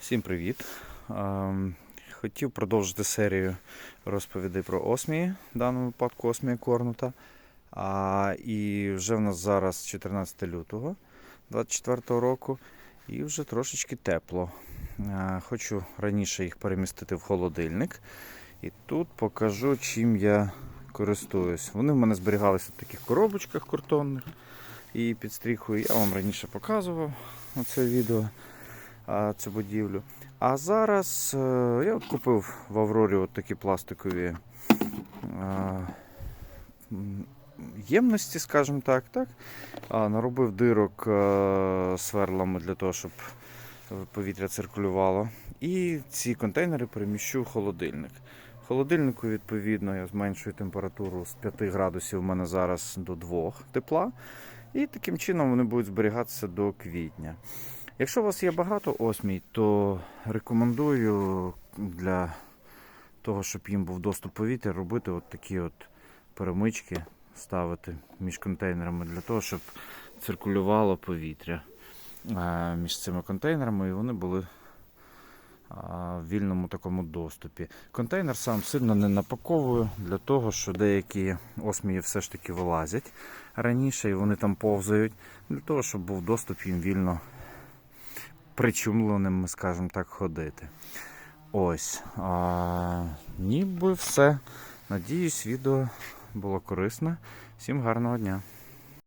Всім привіт! Ем, Хотів продовжити серію розповідей про осмії, в даному випадку осмія корнута. І вже в нас зараз 14 лютого 24 року, і вже трошечки тепло. Е, Хочу раніше їх перемістити в холодильник. І тут покажу, чим я користуюсь. Вони в мене зберігалися в таких коробочках картонних і під стріхою. Я вам раніше показував оце відео, цю будівлю. А зараз е, я от купив в Аврорі от такі пластикові е, ємності, скажімо так, так? Наробив дирок е, сверлами для того, щоб повітря циркулювало. І ці контейнери переміщу в холодильник. Холодильнику, відповідно, я зменшую температуру з 5 градусів у мене зараз до 2 тепла. І таким чином вони будуть зберігатися до квітня. Якщо у вас є багато осмій, то рекомендую для того, щоб їм був доступ повітря, робити от такі от перемички, ставити між контейнерами для того, щоб циркулювало повітря е, між цими контейнерами і вони були в вільному такому доступі. Контейнер сам сильно не напаковую для того, що деякі осмії все ж таки вилазять раніше і вони там повзають, для того, щоб був доступ їм вільно причумленим, скажімо так, ходити. Ось. А, ніби все. Надіюсь, відео було корисне. Всім гарного дня!